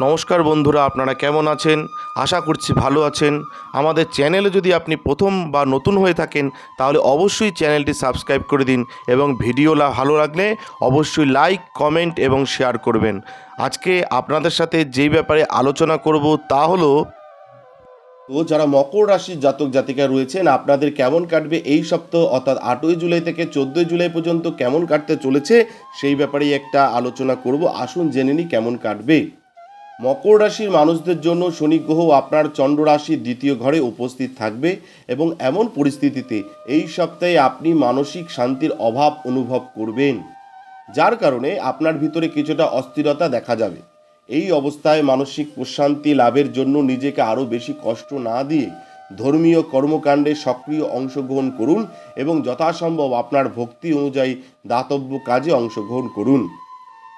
নমস্কার বন্ধুরা, আপনারা কেমন আছেন? আশা করছি ভালো আছেন। আমাদের চ্যানেলে যদি আপনি প্রথম বা নতুন হয়ে থাকেন, তাহলে অবশ্যই চ্যানেলটি সাবস্ক্রাইব করে দিন এবং ভিডিওলা ভালো লাগলে অবশ্যই লাইক, কমেন্ট এবং শেয়ার করবেন। আজকে আপনাদের সাথে যেই ব্যাপারে আলোচনা করব তা হলো, তো যারা মকর রাশির জাতক জাতিকা রয়েছেন, আপনাদের কেমন কাটবে এই সপ্তাহ, অর্থাৎ আটই জুলাই থেকে চোদ্দোই জুলাই পর্যন্ত কেমন কাটতে চলেছে, সেই ব্যাপারেই একটা আলোচনা করব। আসুন জেনে নিই কেমন কাটবে। মকর রাশির মানুষদের জন্য শনি গ্রহ আপনার চন্দ্র রাশির দ্বিতীয় ঘরে উপস্থিত থাকবে এবং এমন পরিস্থিতিতে এই সপ্তাহে আপনি মানসিক শান্তির অভাব অনুভব করবেন। যার কারণে আপনার ভিতরে কিছুটা অস্থিরতা দেখা যাবে। এই অবস্থায় মানসিক প্রশান্তি লাভের জন্য নিজেকে আরও বেশি কষ্ট না দিয়ে ধর্মীয় কর্মকাণ্ডে সক্রিয় অংশগ্রহণ করুন এবং যথাসম্ভব আপনার ভক্তি অনুযায়ী দাতব্য কাজে অংশগ্রহণ করুন।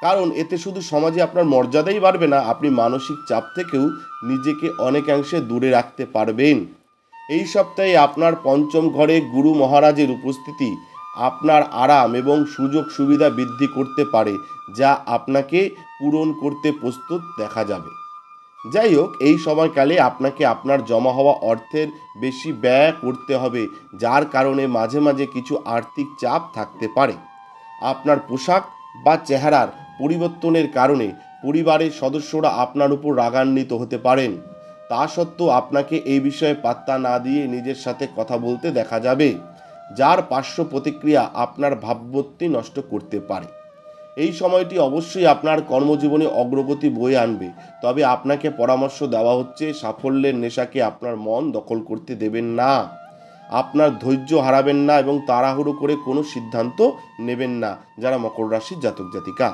কারণ এতে শুধু সমাজে আপনার মর্যাদাই বাড়বে না, আপনি মানসিক চাপ থেকেও নিজেকে অনেকাংশে দূরে রাখতে পারবেন। এই সপ্তাহে আপনার পঞ্চম ঘরে গুরু মহারাজের উপস্থিতি, আপনার আরাম এবং সুযোগ সুবিধা বৃদ্ধি করতে পারে, যা আপনাকে পূরণ করতে প্রস্তুত দেখা যাবে। যাই হোক, এই সময়কালে আপনাকে আপনার জমা হওয়া অর্থের বেশি ব্যয় করতে হবে, যার কারণে মাঝে মাঝে কিছু আর্থিক চাপ থাকতে পারে। আপনার পোশাক বা চেহারার পরিবর্তনের কারণে পরিবারের সদস্যরা আপনার উপর রাগান্বিত হতে পারেন। তা সত্ত্বেও আপনাকে এই বিষয়ে পাত্তা না দিয়ে নিজের সাথে কথা বলতে দেখা যাবে, যার পার্শ্ব প্রতিক্রিয়া আপনার ভাবমূর্তি নষ্ট করতে পারে। এই সময়টি অবশ্যই আপনার কর্মজীবনে অগ্রগতি বয়ে আনবে, তবে আপনাকে পরামর্শ দেওয়া হচ্ছে সাফল্যের নেশাকে আপনার মন দখল করতে দেবেন না। আপনার ধৈর্য হারাবেন না এবং তাড়াহুড়ো করে কোনো সিদ্ধান্ত নেবেন না, যারা মকর রাশির জাতক জাতিকা।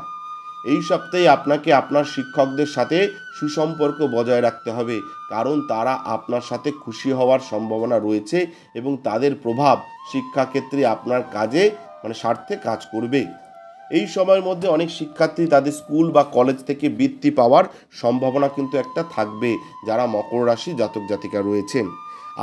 এই সপ্তাহে আপনাকে আপনার শিক্ষকদের সাথে সুসম্পর্ক বজায় রাখতে হবে, কারণ তারা আপনার সাথে খুশি হওয়ার সম্ভাবনা রয়েছে এবং তাদের প্রভাব শিক্ষাক্ষেত্রে আপনার কাজে মানে স্বার্থে কাজ করবে। এই সময়ের মধ্যে অনেক শিক্ষার্থী তাদের স্কুল বা কলেজ থেকে বৃত্তি পাওয়ার সম্ভাবনা কিন্তু একটা থাকবে, যারা মকর রাশি জাতক জাতিকা রয়েছেন।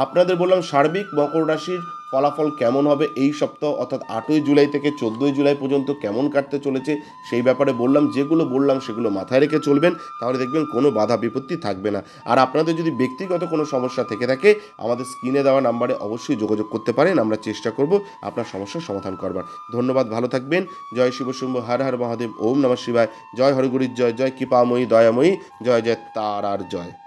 আপনাদের বললাম সার্বিক মকর রাশির ফলাফল কেমন হবে এই সপ্তাহ অর্থাৎ আটই জুলাই থেকে চোদ্দোই জুলাই পর্যন্ত কেমন কাটতে চলেছে সেই ব্যাপারে বললাম, যেগুলো বললাম সেগুলো মাথায় রেখে চলবেন, তাহলে দেখবেন কোনো বাধা বিপত্তি থাকবে না। আর আপনাদের যদি ব্যক্তিগত কোনো সমস্যা থেকে থাকে, আমাদের স্ক্রিনে দেওয়া নাম্বারে অবশ্যই যোগাযোগ করতে পারেন, আমরা চেষ্টা করব আপনার সমস্যার সমাধান করবার। ধন্যবাদ, ভালো থাকবেন। জয় শিবশম্ভ হর হর মহাদেব, ওম নমঃ শিবায়। জয় হরগুরির জয় জয় কৃপাময়ী, দয়াময়ী, জয় জয় তারার জয়।